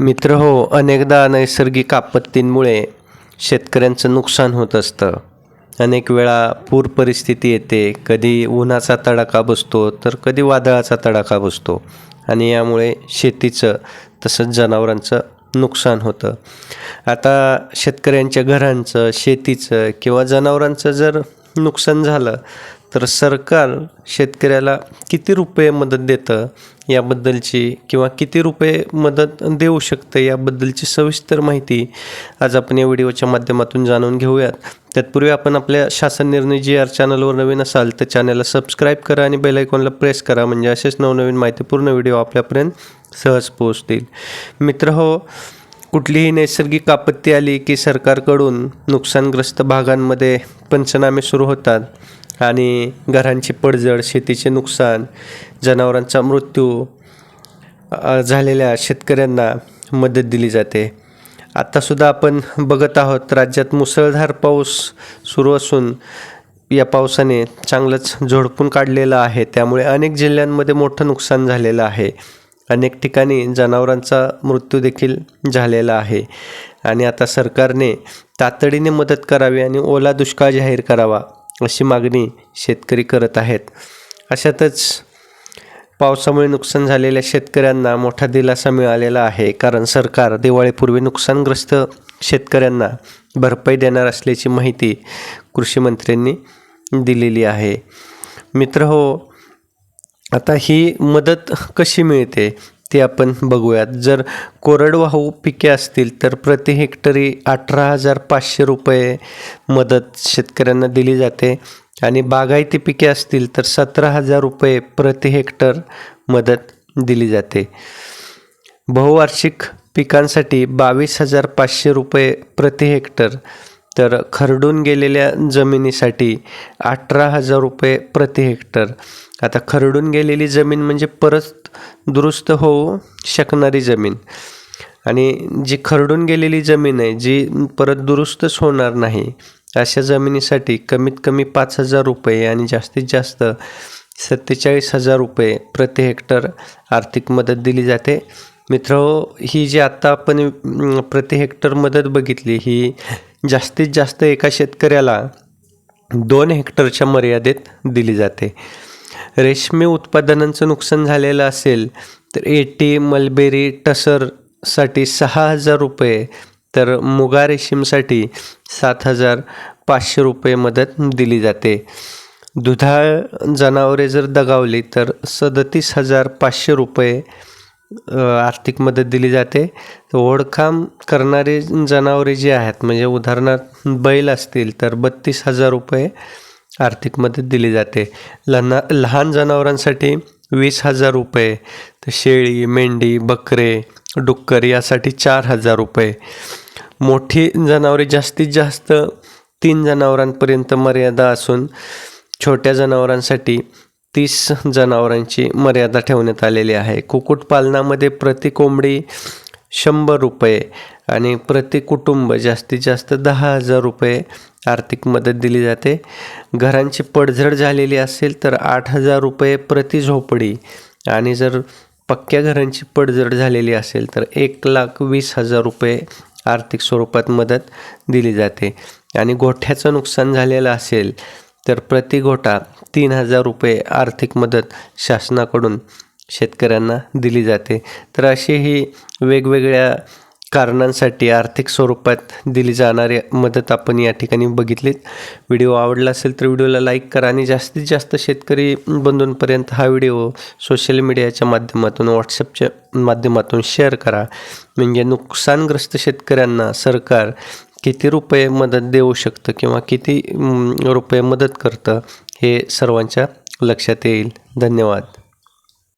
मित्र हो अनेकदा नैसर्गिक आपत्तींमुळे शेतकऱ्यांचं नुकसान होत असतं. अनेक वेळा पूर परिस्थिती येते. कधी उन्हाचा तडाखा बसतो तर कधी वादळाचा तडाखा बसतो. आणि यामुळे शेतीचं तसंच जनावरांचं नुकसान होतं. आता शेतकऱ्यांच्या घरांचं शेतीचं किंवा जनावरांचं जर नुकसान झालं तर सरकार शेतकऱ्याला किती रुपये मदत देतं याबद्दलची किंवा किती रुपये मदत देऊ शकतं याबद्दलची सविस्तर माहिती आज आपण या व्हिडिओच्या माध्यमातून जाणून घेऊयात. तत्पूर्वी आपण आपल्या शासन निर्णय जी आर चॅनलवर नवीन असाल तर चॅनलला सबस्क्राईब करा आणि बेल आयकॉनला प्रेस करा म्हणजे असेच नवनवीन माहितीपूर्ण व्हिडिओ आपल्यापर्यंत सहज पोहोचतील. मित्र हो कुठलीही नैसर्गिक आपत्ती आली की सरकारकडून नुकसानग्रस्त भागांमध्ये पंचनामे सुरू होतात आणि घरांची पडझड शेतीचे नुकसान जनावरांचा मृत्यू झालेल्या शेतकऱ्यांना मदत दिली जाते. आत्तासुद्धा आपण बघत आहोत राज्यात मुसळधार पाऊस सुरू असून या पावसाने चांगलंच झोडपून काढलेलं आहे. त्यामुळे अनेक जिल्ह्यांमध्ये मोठं नुकसान झालेलं आहे. अनेक ठिकाणी जनावरांचा मृत्यू देखील झालेला आहे. आणि आता सरकारने तातडीने मदत करावी आणि ओला दुष्काळ जाहीर करावा अशी मागणी शेतकरी करत आहेत. अशातच पावसामुळे नुकसान झालेल्या शेतकऱ्यांना मोठा दिलासा मिळालेला आहे. कारण सरकार दिवाळीपूर्वी नुकसानग्रस्त शेतकऱ्यांना भरपाई देणार असल्याची माहिती कृषी मंत्र्यांनी दिलेली आहे. मित्र हो आता ही मदत कशी मिळते ते आपण बघूयात. जर कोरडवाहू पिके असतील तर प्रति हेक्टरी अठरा हजार पाचशे रुपये मदत शेतकऱ्यांना दिली जाते. आणि बागायती पिके असतील तर सतरा हजार रुपये प्रति हेक्टर मदत दिली जाते. बहुवार्षिक पिकांसाठी बावीस हजार पाचशे रुपये प्रति हेक्टर तर खरडून गेलेल्या जमिनीसाठी अठरा हजार रुपये प्रति हेक्टर. आता खरडून गेलेली जमीन म्हणजे परत दुरुस्त होऊ शकणारी जमीन. आणि जी खरडून गेलेली जमीन आहे जी परत दुरुस्तच होणार नाही अशा जमिनीसाठी कमीत कमी पाच हजार रुपये आणि जास्तीत जास्त सत्तेचाळीस हजार रुपये प्रति हेक्टर आर्थिक मदत दिली जाते. मित्र ही जी आत्ता आपण प्रति हेक्टर मदत बघितली ही जास्तीत जास्त एका शेतकऱ्याला दोन हेक्टरच्या मर्यादेत दिली जाते. रेशमी उत्पादनांचं नुकसान झालेलं असेल तर एटी मलबेरी टसरसाठी सहा हजार रुपये तर मुगा रेशीमसाठी सात हजार पाचशे रुपये मदत दिली जाते. दुधाळ जनावरे जर दगावली तर सदतीस हजार पाचशे रुपये आर्थिक मदत दिली जाते. ओढकाम करणारे जनावरे जी आहेत म्हणजे उदाहरणार्थ बैल असतील तर बत्तीस हजार रुपये आर्थिक मदत दिली जाते. लना लहान जनावरांसाठी वीस हजार रुपये तर शेळी मेंढी बकरे डुक्कर यासाठी चार हजार रुपये. मोठी जनावरे जास्तीत जास्त तीन जनावरांपर्यंत मर्यादा असून छोट्या जनावरांसाठी तीस जनावरांची मर्यादा ठेवण्यात आलेली आहे. कुक्कुटपालनामध्ये प्रति कोंबडी शंभर रुपये आणि प्रति कुटुंब जास्तीत जास्त दहा हजार रुपये आर्थिक मदत दिली जाते. घरांची पडझड झालेली असेल तर आठ हजार रुपये प्रति झोपडी आणि जर पक्क्या घरांची पडझड झालेली असेल तर एक लाख वीस हजार रुपये आर्थिक स्वरूपात मदत दिली जाते. आणि गोठ्याचं नुकसान झालेलं असेल तर प्रति गोठा तीन हजार रुपये आर्थिक मदत शासनाकडून शेतकऱ्यांना दिली जाते. तर अशी ही वेगवेगळ्या कारणांसाठी आर्थिक स्वरूपात दिली जाणारी मदत आपण या ठिकाणी बघितलीत. व्हिडिओ आवडला असेल तर व्हिडिओला लाईक करा आणि जास्तीत जास्त शेतकरी बंधूंपर्यंत हा व्हिडिओ सोशल मीडियाच्या माध्यमातून व्हॉट्सअपच्या माध्यमातून शेअर करा. म्हणजे नुकसानग्रस्त शेतकऱ्यांना सरकार किती रुपये मदत देऊ शकतं किंवा किती रुपये मदत करतं हे सर्वांच्या लक्षात येईल. धन्यवाद.